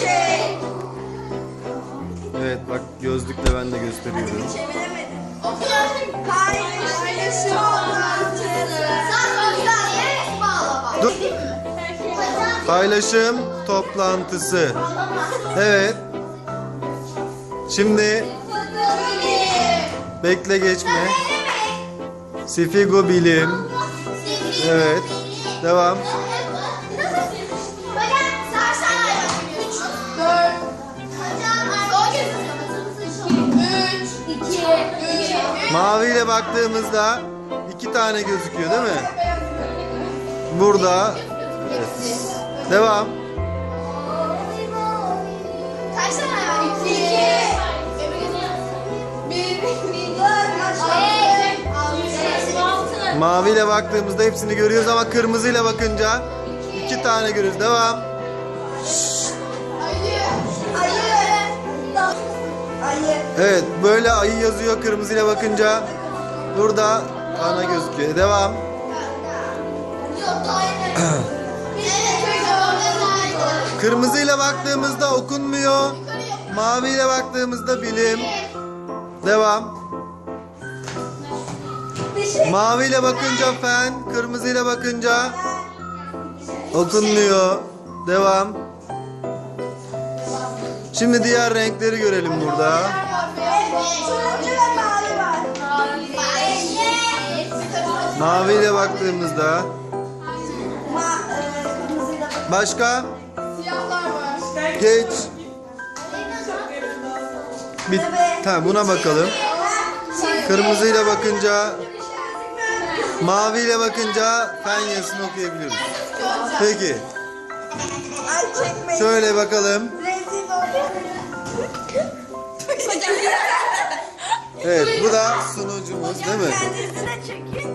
şey. Evet bak gözlükle ben de gösteriyorum. Çeviremedim. Hayır. Paylaşım toplantısı. Dur. Paylaşım toplantısı. Evet. Şimdi bekle geçme. Sifigo bilim. Evet. Devam. Mavi ile baktığımızda iki tane gözüküyor değil mi? Burada. Evet. Devam. Kaç tane? İki. Bir. Altı. Mavi ile baktığımızda hepsini görüyoruz ama kırmızı ile bakınca iki tane görüyoruz. Devam. Evet böyle ayı yazıyor kırmızı ile bakınca. Burada ana gözüküyor. Devam. Kırmızı ile baktığımızda okunmuyor. Mavi ile baktığımızda bilim. Devam. Mavi ile bakınca fen, kırmızı ile bakınca okunmuyor. Devam. Şimdi diğer renkleri görelim burada. Mavi var. Mavi ile baktığımızda kırmızıyla başka Siyahlar var. geç. Bir, tamam buna bakalım. Kırmızı ile bakınca mavi ile bakınca fen yazısını okuyabiliyoruz. Peki şöyle bakalım. Rezil. Evet bu da sunucumuz değil mi? Kendinize çekin.